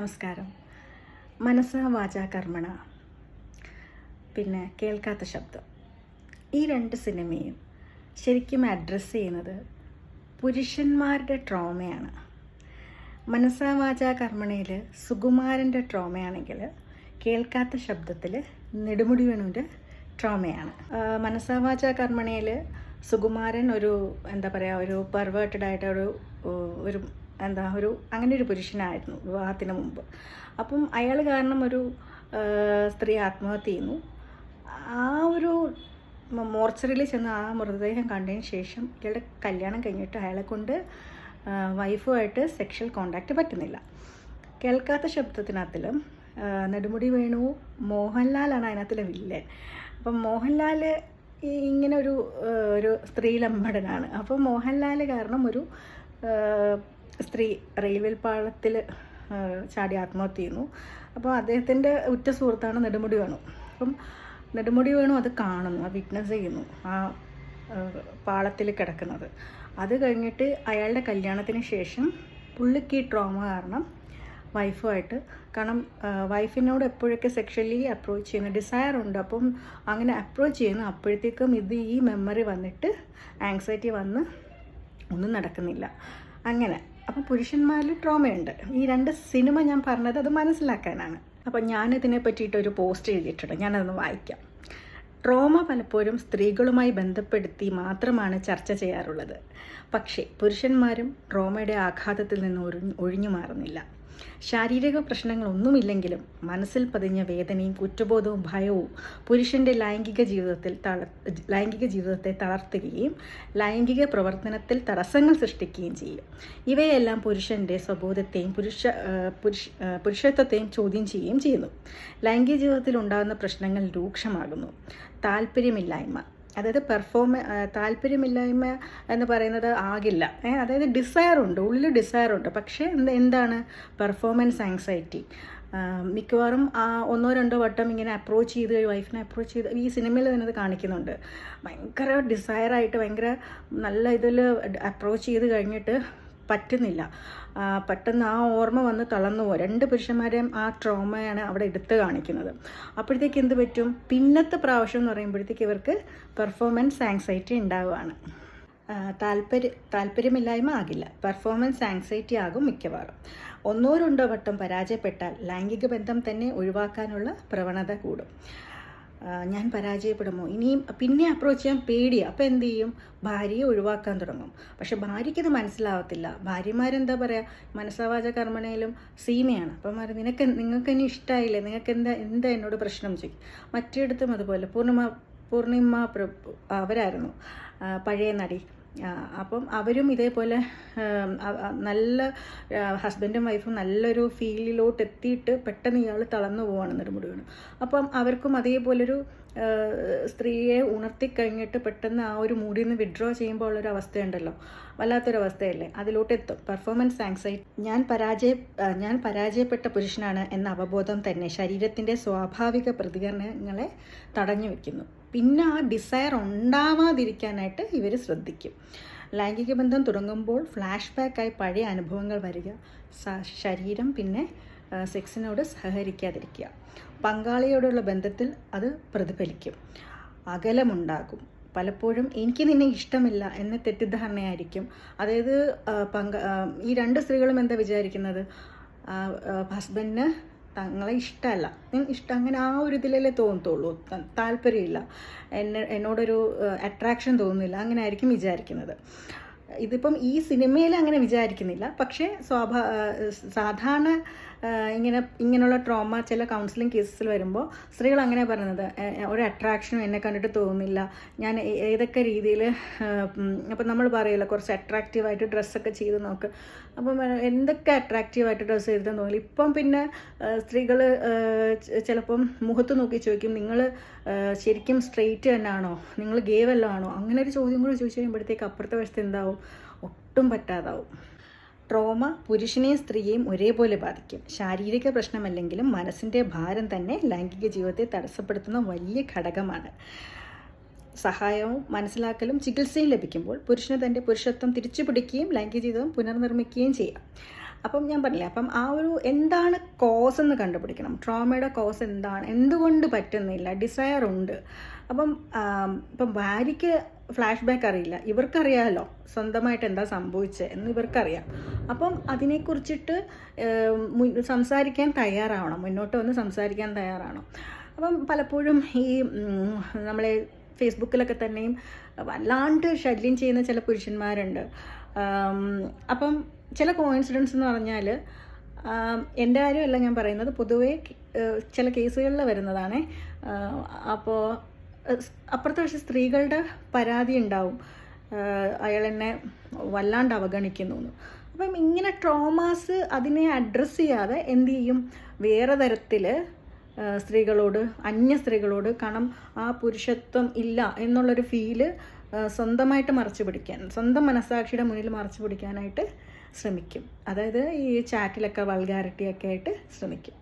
നമസ്കാരം. മനസ്സ വാച കർമ്മണ. പിന്നെ കേൾക്കാത്ത ശബ്ദം. ഈ രണ്ട് സിനിമയും ശരിക്കും അഡ്രസ്സ് ചെയ്യുന്നത് പുരുഷന്മാരുടെ ട്രോമയാണ് മനസ്സ വാച കർമ്മണയിൽ സുകുമാരന്റെ ട്രോമയാണെങ്കിൽ കേൾക്കാത്ത ശബ്ദത്തിൽ നെടുമുടി വേണുവിന്റെ ട്രോമയാണ് മനസ്സ വാച കർമ്മണയിൽ സുകുമാരൻ ഒരു എന്താ പറയുക ഒരു പെർവേർട്ടഡ് ആയിട്ട് ഒരു ഒരു എന്താ ഒരു അങ്ങനെ ഒരു പുരുഷനായിരുന്നു വിവാഹത്തിന് മുമ്പ്. അപ്പം അയാൾ കാരണം ഒരു സ്ത്രീ ആത്മഹത്യ ചെയ്യുന്നു. ആ ഒരു മോർച്ചറിയിൽ ചെന്ന് ആ മൃതദേഹം കണ്ടതിന് ശേഷം ഇയാളുടെ കല്യാണം കഴിഞ്ഞിട്ട് അയാളെ കൊണ്ട് വൈഫുമായിട്ട് സെക്ഷൽ കോണ്ടാക്റ്റ് പറ്റുന്നില്ല. കേൾക്കാത്ത ശബ്ദത്തിനകത്തിലും നെടുമുടി വേണു മോഹൻലാലാണ് അതിനകത്തിലെ വില്ലൻ. അപ്പം മോഹൻലാൽ ഇങ്ങനെ ഒരു ഒരു സ്ത്രീലമ്പടനാണ് അപ്പം മോഹൻലാൽ കാരണം ഒരു സ്ത്രീ റെയിൽവേ പാളത്തിൽ ചാടി ആത്മഹത്യ ചെയ്യുന്നു. അപ്പോൾ അദ്ദേഹത്തിന്റെ ഉറ്റ സുഹൃത്താണ് നെടുമുടി വേണു. അപ്പം നെടുമുടി വേണു അത് കാണുന്നു ആ വിറ്റ്നസ് ചെയ്യുന്നു ആ പാളത്തിൽ കിടക്കുന്നത്. അത് കഴിഞ്ഞിട്ട് അയാളുടെ കല്യാണത്തിന് ശേഷം പുള്ളിക്ക് ഈ ട്രോമ കാരണം വൈഫുമായിട്ട് കാരണം വൈഫിനോട് എപ്പോഴൊക്കെ സെക്ഷലി അപ്രോച്ച് ചെയ്യുന്ന ഡിസയർ ഉണ്ട് അപ്പം അങ്ങനെ അപ്രോച്ച് ചെയ്യുന്ന അപ്പോഴത്തേക്കും ഇത് ഈ മെമ്മറി വന്നിട്ട് ആങ്സൈറ്റി വന്ന് ഒന്നും നടക്കുന്നില്ല. അങ്ങനെ അപ്പം പുരുഷന്മാരിൽ ട്രോമയുണ്ട്. ഈ രണ്ട് സിനിമ ഞാൻ പറഞ്ഞത് അത് മനസ്സിലാക്കാനാണ്. അപ്പം ഞാനിതിനെ പറ്റിയിട്ടൊരു പോസ്റ്റ് എഴുതിയിട്ടുണ്ട്. ഞാനതൊന്ന് വായിക്കാം. ട്രോമ പലപ്പോഴും സ്ത്രീകളുമായി ബന്ധപ്പെടുത്തി മാത്രമാണ് ചർച്ച ചെയ്യാറുള്ളത്. പക്ഷേ പുരുഷന്മാരും ട്രോമയുടെ ആഘാതത്തിൽ നിന്ന് ഒഴിഞ്ഞു മാറുന്നില്ല. ശാരീരിക പ്രശ്നങ്ങളൊന്നുമില്ലെങ്കിലും മനസ്സിൽ പതിഞ്ഞ വേദനയും കുറ്റബോധവും ഭയവും പുരുഷന്റെ ലൈംഗിക ജീവിതത്തിൽ തള ലൈംഗിക ജീവിതത്തെ തളർത്തുകയും ലൈംഗിക പ്രവർത്തനത്തിൽ തടസ്സങ്ങൾ സൃഷ്ടിക്കുകയും ചെയ്യും. ഇവയെല്ലാം പുരുഷന്റെ സ്വബോധത്തെയും പുരുഷ പുരുഷ പുരുഷത്വത്തെയും ചോദ്യം ചെയ്യുകയും ചെയ്യുന്നു. ലൈംഗിക ജീവിതത്തിൽ ഉണ്ടാകുന്ന പ്രശ്നങ്ങൾ രൂക്ഷമാകുന്നു. താല്പര്യമില്ലായ്മ അതായത് പെർഫോമ ആ, താല്പര്യമില്ലായ്മ എന്ന് പറയുന്നത് ആകില്ല. അതായത് ഡിസയർ ഉണ്ട് ഉള്ളിൽ ഡിസയർ ഉണ്ട്. പക്ഷേ എന്ത് എന്താണ്? പെർഫോമൻസ് ആങ്സൈറ്റി മിക്കവാറും ആ ഒന്നോ രണ്ടോ വട്ടം ഇങ്ങനെ അപ്രോച്ച് ചെയ്ത് വൈഫിനെ അപ്രോച്ച് ചെയ്ത് ഈ സിനിമയിൽ തന്നെ അത് കാണിക്കുന്നുണ്ട്. ഭയങ്കര ഡിസയറായിട്ട് ഭയങ്കര നല്ല ഇതിൽ അപ്രോച്ച് ചെയ്ത് കഴിഞ്ഞിട്ട് പറ്റുന്നില്ല. പെട്ടെന്ന് ആ ഓർമ്മ വന്ന് തളർന്നു പോകും രണ്ട് പുരുഷന്മാരെയും ആ ട്രോമയാണ് അവിടെ എടുത്ത് കാണിക്കുന്നത്. അപ്പോഴത്തേക്ക് എന്ത് പറ്റും? പിന്നത്തെ പ്രാവശ്യം എന്ന് പറയുമ്പോഴത്തേക്ക് ഇവർക്ക് പെർഫോമൻസ് ആങ്സൈറ്റി ഉണ്ടാവുകയാണ്. താല്പര്യ താല്പര്യമില്ലായ്മ ആകില്ല. പെർഫോമൻസ് ആങ്സൈറ്റി ആകും മിക്കവാറും. ഒന്നോ രണ്ടോ വട്ടം പരാജയപ്പെട്ടാൽ ലൈംഗിക ബന്ധം തന്നെ ഒഴിവാക്കാനുള്ള പ്രവണത കൂടും. ഞാൻ പരാജയപ്പെടുമോ? ഇനിയും പിന്നെ അപ്രോച്ച് ചെയ്യാൻ പേടി അപ്പോൾ എന്ത് ചെയ്യും? ഭാര്യയെ ഒഴിവാക്കാൻ തുടങ്ങും. പക്ഷെ ഭാര്യയ്ക്കത് മനസ്സിലാവത്തില്ല. ഭാര്യമാരെന്താ പറയുക മനസ്സാവാച കർമ്മണയിലും സീമയാണ്. അപ്പം മാറി നിനക്ക് നിങ്ങൾക്ക് എന്നെ ഇഷ്ടമായില്ലേ നിങ്ങൾക്ക് എന്താ എന്താ എന്നോട് പ്രശ്നം ചോദിക്കും മറ്റിടത്തും അതുപോലെ. പൂർണിമ പ്ര- അവരായിരുന്നു. പഴയ നടി. അപ്പം അവരും ഇതേപോലെ നല്ല ഹസ്ബൻഡും വൈഫും നല്ലൊരു ഫീലിലോട്ട് എത്തിയിട്ട് പെട്ടെന്ന് ഇയാൾ തളർന്നു പോവാണ് നെടുമുടി അപ്പം അവർക്കും അതേപോലൊരു ആ, ഉണർത്തി കഴിഞ്ഞിട്ട് പെട്ടെന്ന് ആ ഒരു മൂഡിൽ നിന്ന് വിഡ്രോ ചെയ്യുമ്പോൾ ഉള്ളൊരു അവസ്ഥയുണ്ടല്ലോ. വല്ലാത്തൊരവസ്ഥയല്ലേ? അതിലോട്ട് എത്തും. പെർഫോമൻസ് ആങ്സൈറ്റി ഞാൻ പരാജയ ഞാൻ പരാജയപ്പെട്ട പുരുഷനാണ് എന്ന അവബോധം തന്നെ ശരീരത്തിന്റെ സ്വാഭാവിക പ്രതികരണങ്ങളെ തടഞ്ഞു വെക്കുന്നു. പിന്നെ ആ ഡിസയർ ഉണ്ടാവാതിരിക്കാനായിട്ട് ഇവർ ശ്രദ്ധിക്കും. ലൈംഗിക ബന്ധം തുടങ്ങുമ്പോൾ ഫ്ലാഷ് ബാക്കായി പഴയ അനുഭവങ്ങൾ വരിക. ശരീരം പിന്നെ സെക്സിനോട് സഹകരിക്കാതിരിക്കുക. പങ്കാളിയോടുള്ള ബന്ധത്തിൽ അത് പ്രതിഫലിക്കും. അകലമുണ്ടാകും. പലപ്പോഴും എനിക്ക് നിന്നെ ഇഷ്ടമില്ല എന്ന തെറ്റിദ്ധാരണയായിരിക്കും. അതായത് പങ്ക ഈ രണ്ട് സ്ത്രീകളും എന്താ വിചാരിക്കുന്നത്? ഹസ്ബൻഡിന് തങ്ങളെ ഇഷ്ടമല്ല. ഇഷ്ടം അങ്ങനെ ആ ഒരു ഇതിലല്ലേ തോന്നത്തുള്ളൂ. താല്പര്യമില്ല. എന്നെ എന്നോടൊരു അട്രാക്ഷൻ തോന്നുന്നില്ല. അങ്ങനെ ആയിരിക്കും വിചാരിക്കുന്നത്. ഇതിപ്പം ഈ സിനിമയിൽ അങ്ങനെ വിചാരിക്കുന്നില്ല. പക്ഷേ സ്വാഭാ സാധാരണ ഇങ്ങനെ ഇങ്ങനെയുള്ള ട്രോമ ചില കൗൺസിലിംഗ് കേസസിൽ വരുമ്പോൾ സ്ത്രീകൾ അങ്ങനെ പറയുന്നത്. "എ- എ- ഒരു അട്രാക്ഷനും എന്നെ കണ്ടിട്ട് തോന്നുന്നില്ല. ഞാൻ ഏതൊക്കെ രീതിയിൽ അപ്പം നമ്മൾ പറയില്ല കുറച്ച് അട്രാക്റ്റീവായിട്ട് ഡ്രസ്സൊക്കെ ചെയ്ത് നോക്ക്. അപ്പം എന്തൊക്കെ അട്രാക്റ്റീവായിട്ട് ഡ്രസ്സ് ചെയ്തിട്ട് തോന്നില്ല ഇപ്പം പിന്നെ സ്ത്രീകൾ ചിലപ്പം മുഖത്ത് നോക്കി ചോദിക്കും നിങ്ങൾ ശരിക്കും സ്ട്രെയിറ്റ് തന്നെയാണോ? നിങ്ങൾ ഗേവല്ലോ ആണോ? അങ്ങനെ ഒരു ചോദ്യം കൂടി ചോദിച്ചു കഴിയുമ്പോഴത്തേക്ക് അപ്പുറത്തെ വശത്ത് എന്താവും? ഒട്ടും പറ്റാതാവും. ട്രോമ പുരുഷനെയും സ്ത്രീയെയും ഒരേപോലെ ബാധിക്കും. ശാരീരിക പ്രശ്നമല്ലെങ്കിലും മനസ്സിന്റെ ഭാരം തന്നെ ലൈംഗിക ജീവിതത്തെ തടസ്സപ്പെടുത്തുന്ന വലിയ ഘടകമാണ്. സഹായവും മനസ്സിലാക്കലും ചികിത്സയും ലഭിക്കുമ്പോൾ പുരുഷന് തന്റെ പുരുഷത്വം തിരിച്ചു പിടിക്കുകയും ലൈംഗിക ജീവിതം പുനർനിർമ്മിക്കുകയും ചെയ്യാം. അപ്പം ഞാൻ പറഞ്ഞില്ല അപ്പം ആ ഒരു എന്താണ് കോസ് എന്ന് കണ്ടുപിടിക്കണം. ട്രോമയുടെ കോസ് എന്താണ്? എന്തുകൊണ്ട് പറ്റുന്നില്ല? ഡിസയർ ഉണ്ട്. അപ്പം ഇപ്പം ഭാര്യയ്ക്ക് ഫ്ലാഷ് ബാക്ക് അറിയില്ല. ഇവർക്കറിയാമല്ലോ സ്വന്തമായിട്ട് എന്താ സംഭവിച്ചത് എന്ന് ഇവർക്കറിയാം. അപ്പം അതിനെക്കുറിച്ചിട്ട് സംസാരിക്കാൻ തയ്യാറാവണം. മുന്നോട്ട് വന്ന് സംസാരിക്കാൻ തയ്യാറാവണം. അപ്പം പലപ്പോഴും ഈ നമ്മളെ ഫേസ്ബുക്കിലൊക്കെ തന്നെയും വല്ലാണ്ട് ശല്യം ചെയ്യുന്ന ചില പുരുഷന്മാരുണ്ട്. അപ്പം ചില കോയിൻസിഡൻസ് എന്ന് പറഞ്ഞാൽ എന്റെ കാര്യമല്ല ഞാൻ പറയുന്നത്. പൊതുവേ ചില കേസുകളിൽ വരുന്നതാണ്. അപ്പോൾ അപ്പുറത്തെ പക്ഷേ സ്ത്രീകളുടെ പരാതി ഉണ്ടാവും. അയാൾ എന്നെ വല്ലാണ്ട് അവഗണിക്കുന്നു അപ്പം ഇങ്ങനെ ട്രോമാസ് അതിനെ അഡ്രസ്സ് ചെയ്യാതെ എന്ത് ചെയ്യും? വേറെ തരത്തിൽ സ്ത്രീകളോട് അന്യ സ്ത്രീകളോട് കാരണം ആ പുരുഷത്വം ഇല്ല എന്നുള്ളൊരു ഫീൽ സ്വന്തമായിട്ട് മറച്ചു പിടിക്കാൻ സ്വന്തം മനസാക്ഷിയുടെ മുന്നിൽ മറച്ചു പിടിക്കാനായിട്ട് ശ്രമിക്കും. അതായത് ഈ ചാറ്റിലൊക്കെ വൾഗാരിറ്റി ഒക്കെ ആയിട്ട് ശ്രമിക്കും.